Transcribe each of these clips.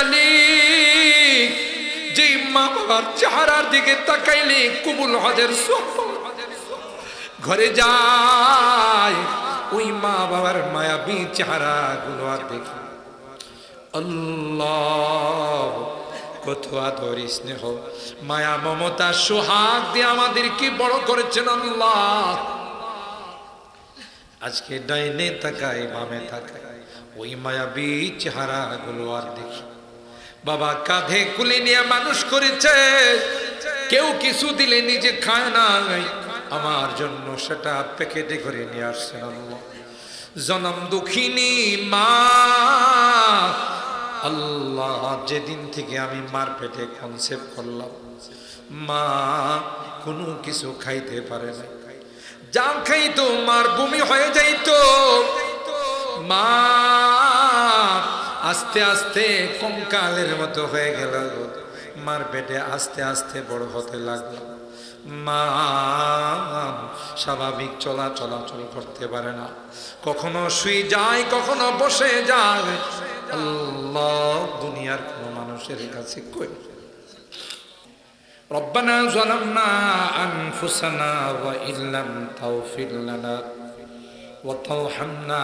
মালিক যে মা বাবার চেহারার দিকে তাকাইলে কুবুল হজের ঘরে যায়, ওই মা বাবার মায়াবী চেহারা গুলো আর দেখি। আল্লাহ, কত আদর স্নেহ। মায়া, মমতা, সোহাগ দিয়ে আমাদেরকে বড় করেছেন আল্লাহ। আজকে ডাইনে তাকাই বামে তাকাই ওই মায়াবী চেহারা গুলো আর দেখি। বাবা কাঁধে কুলে নিয়ে মানুষ করেছে। কেউ কিছু দিলে নিজে খায় না আমার জন্য সেটা প্যাকেটে করে নিয়ে আসছেন জনম দুঃখিনী মা। আল্লাহ, যেদিন থেকে আমি মার পেটে কনসেপ্ট করলাম, মা কোনো কিছু খাইতে পারে না যা খাইতো, মার বমি হয়ে যাইতো। মা আস্তে আস্তে কঙ্কালের মতো হয়ে গেল মার পেটে আস্তে আস্তে বড় হতে লাগলো মা স্বাভাবিক চলা চলাচল করতে পারে না কখনো শুয়ে যায় কখনো বসে যায় আল্লাহ দুনিয়ার কোন মানুষের কাছে কই ربنا ظلمنا أنفسنا وإن لم تغفر لنا وترحمنا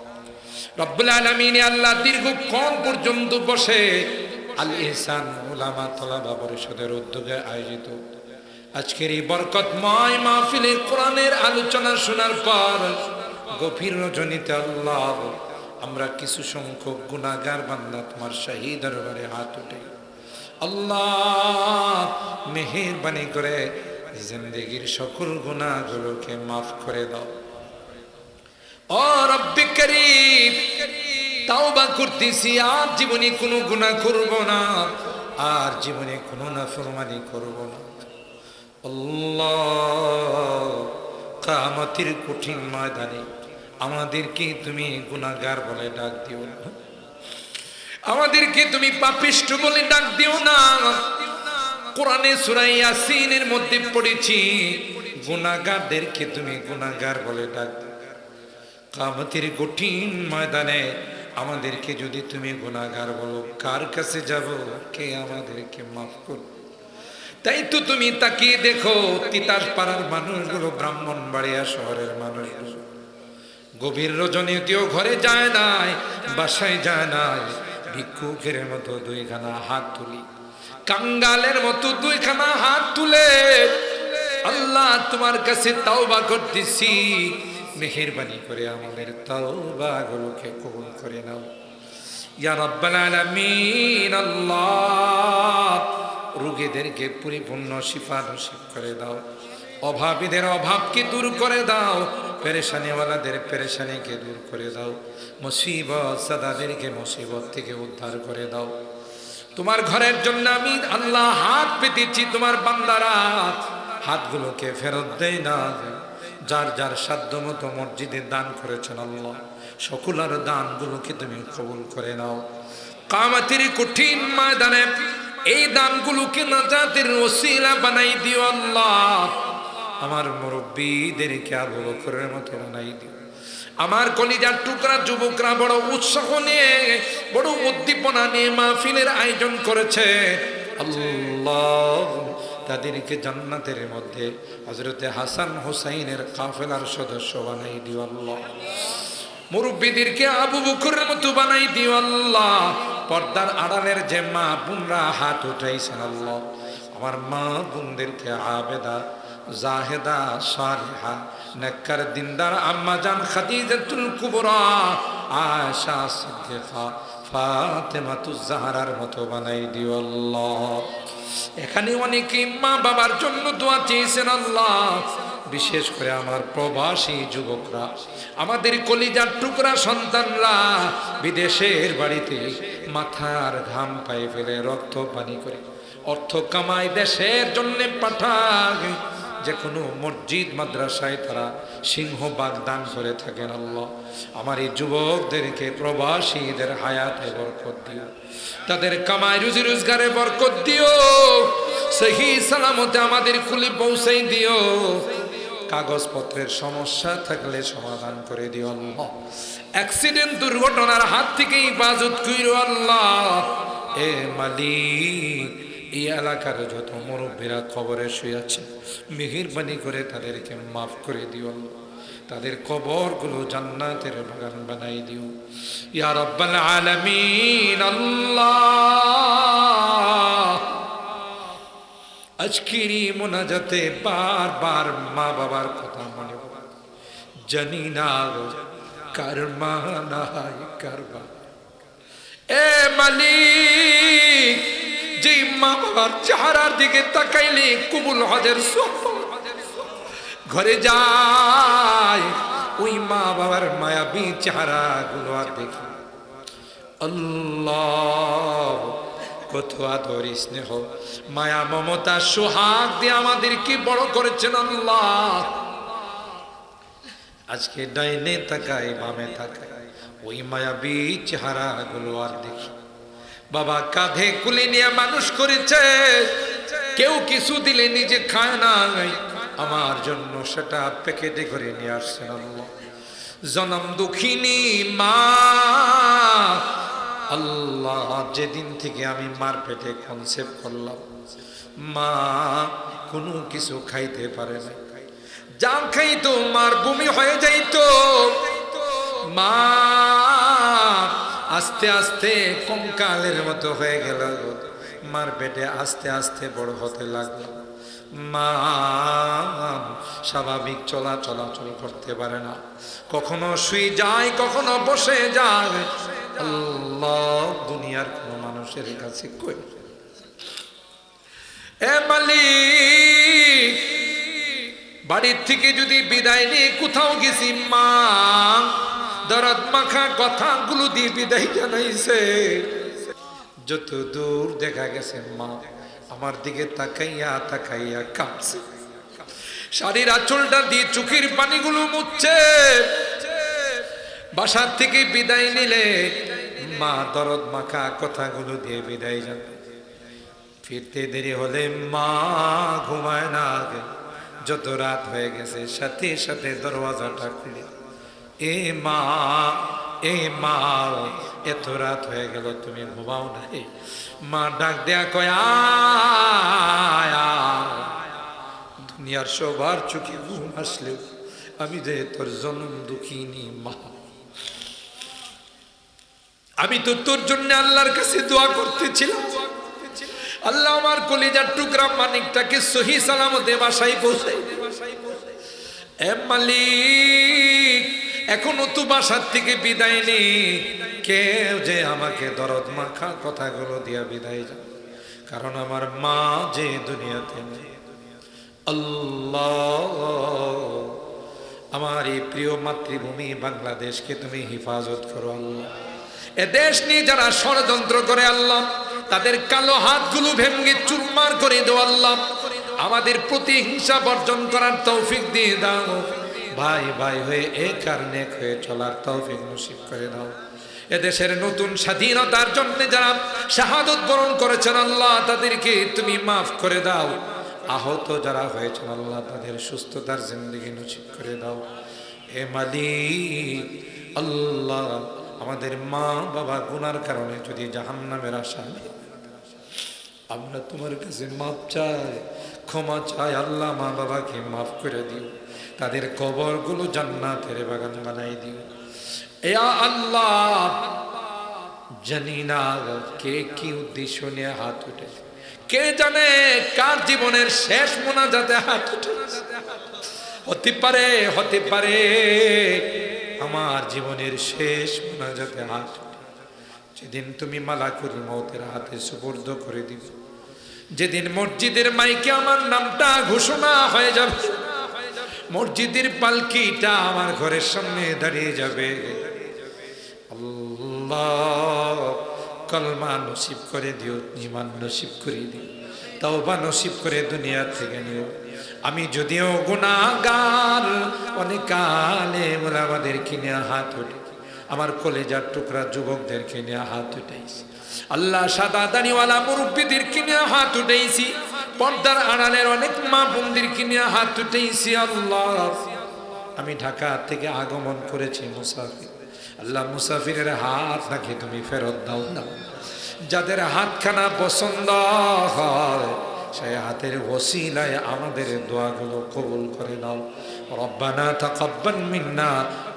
রব্বুল আলমিন আল্লাহ দীর্ঘক্ষণ পর্যন্ত বসে আল ইহসান উলামা তলাবা পরিষদের উদ্যোগে আয়োজিত। আজকের এই বরকতময় মাহফিলে কোরআনের আলোচনা শোনার পর গভীর রজনীতে আল্লাহ, আমরা কিছু সংখ্যক গুণাগার বান্দা তোমার শাহী দরবারে হাত উঠে। আল্লাহ মেহেরবানি করে জিন্দগির সকল গুণাগুলোকে মাফ করে দাও। তাওবা করতেছি, আর জীবনে কোনো গুনাহ করব না, আর জীবনে কোনো নাফরমানি করব না। কামতির কঠিন ময়দানে আমাদেরকে তুমি গুনাহগার বলে ডাক দিও না। আমাদেরকে তুমি পাপিষ্ট বলে ডাক দিও না। কোরআনে সূরা ইয়াসিনের মধ্যে পড়েছি, গুনাহগারদেরকে তুমি গুণাগার বলে ডাক কামতের কঠিন ময়দানে আমাদেরকে যদি তুমি গুণাগার বলো, কার কাছে যাব? কে আমাদেরকে মাফ করো তাই তো তুমি তাকিয়ে দেখো, তিতাস পাড়ার মানুষগুলো ব্রাহ্মণ বাড়িয়া শহরের মানুষগুলো। গভীর রজনীতিও ঘরে যায় নাই, বাসায় যায় নাই। ভিক্ষুকের মতো দুইখানা হাত তুলি। কাঙ্গালের মতো দুইখানা হাত তুলে, আল্লাহ তোমার কাছে তাও তাওবা করতেছি। মেহেরবানি করে আমাদের তাওবাগুলোকে কবুল করে নাও। ইয়া রাব্বাল আলামিন, আল্লাহ, রোগীদেরকে পরিপূর্ণ শিফা নসিব করে দাও। অভাবীদের অভাবকে দূর করে দাও, পেরেশানিওয়ালাদের পেরেশানিকে দূর করে দাও। মুসিবত সাদাদেরকে মুসিবত থেকে উদ্ধার করে দাও। তোমার ঘরের জন্য আমি আল্লাহ হাত পেতেছি, তোমার বান্দারা হাতগুলোকে ফেরত দেয় না। যার যার সাধ্য মতো মসজিদে দান করেছেন আল্লাহ, সকলের দানগুলোকে তুমি কবুল করে নাও। কামাতির কঠিন ময়দানে এই দানগুলোকে নাজাতের ওসিলা বানাই দিও আল্লাহ। আমার মুরব্বীদেরকে আবু বকরের মতো বানাই দিও। আমার কলিজার টুকরা, যুবকরা বড় উৎসাহ নিয়ে, বড় উদ্দীপনা নিয়ে মাহফিলের আয়োজন করেছে। আল্লাহ তাদেরকে জান্নাতের মধ্যে হজরতে হাসান হোসাইনের কাফেলার সদস্য বানাই দিও মুরব্বীদেরকে আবু বকরের মতো বানাই দিও পর্দার আড়ালের যে মা বোনরা হাত উঠাইছেন আল্লাহ। আমার মা বোনদেরকে আবেদা, জাহেদা সালেহা নেককার, দিনদার, আম্মা জান, খাদিজাতুল কুবরা, আয়েশা, সিদ্দিকা, ফাতেমাতুজ জাহরার মতো বানাই দিও আল্লাহ। এখানে অনেকে মা বাবার জন্য দোয়া চেয়েছেন, আল্লাহ, বিশেষ করে আমার প্রবাসী যুবকরা, আমাদের কলিজার টুকরা সন্তানরা বিদেশের বাড়িতে মাথার ঘাম পায়ে ফেলে রক্ত পানি করে অর্থ কামায় দেশের জন্য পাঠায়। যে কোনো মসজিদ, মাদ্রাসায় তারা সিংহবাগ দান করে থাকেন আল্লাহ। আমার এই যুবকদেরকে প্রবাসীদের হায়াতে বরকত দিও। তাদের কামাই, রুজি রোজগারে বরকত দিও। সহি সালামতে আমাদের কুলি পৌঁছাই দিও। কাগজপত্রের সমস্যা থাকলে সমাধান করে দিও আল্লাহ। অ্যাক্সিডেন্ট দুর্ঘটনার হাত থেকে হিফাজত কইরো আল্লাহ। এ মালিক এই এলাকার যত মুরব্বীরা খবরে শুয়ে আছে মেহেরবানি করে তাদেরকে মাফ করে দিও তাদের কবরগুলো জান্নাতের বাগান বানাই দিও ইয়া রাব্বাল আলামিন আল্লাহ আজকের এই মোনাজাতে বারবার মা বাবার কথা মনে। জানি না গো, কার মা নাই কার বাবা। এ মালিক যে মা বাবার চেহারার দিকে তাকাইলে কুবুল হজের ঘরে যায়, ওই মা বাবার মায়াবী চেহারা গুলো আর দেখি। আল্লাহ, কত আদর স্নেহ। মায়া, মমতা, সোহাগ দিয়ে আমাদের কি বড় করেছেন আল্লাহ। আজকে ডাইনে তাকাই বামে তাকাই ওই মায়াবী চেহারা গুলো আর দেখি। বাবা কাঁধে কুলে নিয়ে মানুষ করেছে। কেউ কিছু দিলে নিজে খায় নাই। আমার জন্য সেটা প্যাকেটে করে নিয়ে আল্লাহ। জনম দুঃখিনী মা। আল্লাহ, যেদিন থেকে আমি মার পেটে কনসেপ্ট করলাম, মা কোনো কিছু খাইতে পারে না যা খাইতো, মার বমি হয়ে যাইতো। মা আস্তে আস্তে কঙ্কালের মতো হয়ে গেল। মার পেটে আস্তে আস্তে বড় হতে লাগল। মা, স্বাভাবিক চলা চলাচল করতে পারে না। কখনো শুয়ে যায়, কখনো বসে যায়। আল্লাহ দুনিয়ার কোনো মানুষের কাছে কই? এ মালিক, বাড়ির থেকে যদি বিদায় নিয়ে কোথাও গেছি মা? দরদ মাখা কথাগুলো দিয়ে বিদায় জানাইছে। যত দূর দেখা গেছে মা, আমার দিকে তাকাইয়া তাকাইয়া কাঁপছে। শাড়ির আঁচলটা দিয়ে চোখের পানিগুলো মুচ্ছে বাসার থেকে বিদায় নিলে মা দরদ মাখা কথাগুলো দিয়ে বিদায় যাবে ফিরতে দেরি হলে মা ঘুমায় না যত রাত হয়ে গেছে, সাথে সাথে দরওয়াজাটা খুলে। এ মা এ মা এত রাত হয়ে গেল, তুমি ঘুমাও নাই। মা ডাক দেয়া কয়া। দুনিয়ার সবার চোখে ঘুম আসলেও আমি যে তোর জন্ম দুঃখিনী মা। আমি তো তোর জন্য আল্লাহর কাছে দোয়া করতেছিলাম। আল্লাহ আমার কলিজার টুকরা মানিকটাকে সহি সালামতে বাসায় পৌঁছাই এ মালিক এখনও তো বাসার থেকে বিদায় নেই কেউ যে আমাকে দরদ মাখা কথাগুলো দিয়া বিদায় যাবে কারণ আমার মা যে দুনিয়াতে আল্লাহ, আমার এই প্রিয় মাতৃভূমি বাংলাদেশকে তুমি হেফাজত করো আল্লাহ। এ দেশ নিয়ে যারা ষড়যন্ত্র করে আল্লাহ, তাদের কালো হাতগুলো ভেঙ্গে চুরমার করে দেও আল্লাহ। আমাদের প্রতিহিংসা বর্জন করার তৌফিক দিয়ে দাও। ভাই ভাই হয়ে এ কারণে হয়ে চলার তৌফিক নসিব করে দাও এদেশের নতুন স্বাধীনতার জন্য যারা শাহাদত বরণ করেছেন, আল্লাহ তাদেরকে তুমি মাফ করে দাও। আহত যারা হয়েছেন, আল্লাহ তাদের সুস্থতার জিন্দগি নসিব করে দাও। হে মালিক, আল্লাহ আমাদের মা, বাবা গুনার কারণে যদি জাহান্নামের আশা আমরা তোমার কাছে মাপ চাই। ক্ষমা চাই আল্লাহ, মা বাবাকে মাফ করে দিও। তাদের কবরগুলো জান্নাতের বাগান বানাই দিও। আল্লাহ, জানি না কে কি উদ্দেশ্য নিয়ে হাত উঠে কে জানে কার জীবনের শেষ মোনাজাতে হাত উঠে হতে পারে হতে পারে আমার জীবনের শেষ মোনাজাতে হাত উঠে যেদিন তুমি মালাকুল মৌতের হাতে সুপর্দ করে দিবে যেদিন মসজিদের মাইকে আমার নামটা ঘোষণা হয়ে যাবে, মসজিদের পালকিটা আমার ঘরের সামনে দাঁড়িয়ে যাবে। কলমা নসিব করে দিও ইমান নসিব করে দিও, তওবা নসিব করে দুনিয়া থেকে নিও। আমি যদিও গুণাগার অনেক কালে আমাদের কিনে হাত উঠে আমার কলেজার টুকরা যুবকদের কিনে হাত উঠাইছি। আল্লাহ সাদা দানিওয়ালা মুরব্বীদের কিনে হাত উঠাইছি। পর্দার আড়ালের অনেক মা বোনদের কিনে হাত উঠাইছি, আল্লাহ। আমি ঢাকা থেকে আগমন করেছি মুসাফির। আল্লাহ মুসাফিরের হাত নাকি তুমি ফেরত দাও না। যাদের হাতখানা পছন্দ হয়, সেই হাতের ওসিলায় আমাদের দোয়াগুলো কবুল করে নাও। রব্বানা তাকাব্বাল মিন্না